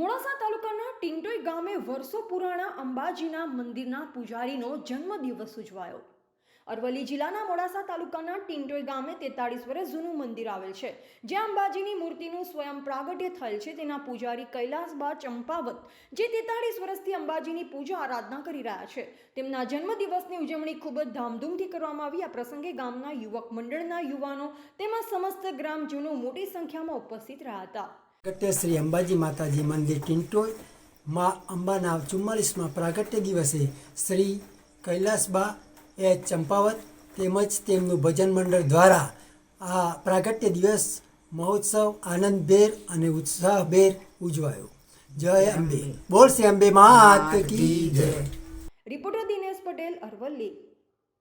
મોડાસા તાલુકાના ટિંટોઈ ગામે વર્ષો પુરાણા અંબાજીના મંદિરના પૂજારીનો જન્મદિવસ ઉજવાયો. અરવલ્લી જિલ્લાના મોડાસા તાલુકાના ટિંટોઈ ગામે તેતાળીસ વર્ષ જૂનું મંદિર આવેલ છે, જ્યાં અંબાજીની મૂર્તિનું સ્વયં પ્રાગટ્ય થયેલ છે. તેના પૂજારી કૈલાસબા ચંપાવત, જે તેતાળીસ વર્ષથી અંબાજીની પૂજા આરાધના કરી રહ્યા છે. તેમના જન્મદિવસની ઉજવણી ખૂબ જ ધામધૂમથી કરવામાં આવી. આ પ્રસંગે ગામના યુવક મંડળના યુવાનો તેમજ સમસ્ત ગ્રામજનો મોટી સંખ્યામાં ઉપસ્થિત રહ્યા હતા. પ્રાગટ્ય શ્રી અંબાજી માતાજી મંદિર ટિંટોય, મા અંબાના ચુમ્માલીસમાં પ્રાગટ્ય દિવસે શ્રી કૈલાસબા એ ચંપાવત તેમજ તેમનું ભજન મંડળ દ્વારા આ પ્રાગટ્ય દિવસ મહોત્સવ આનંદભેર અને ઉત્સાહભેર ઉજવાયો. જય અંબે. બોલ શ્રી અંબે, માત રિપોર્ટર દિનેશ પટેલ, અરવલ્લી.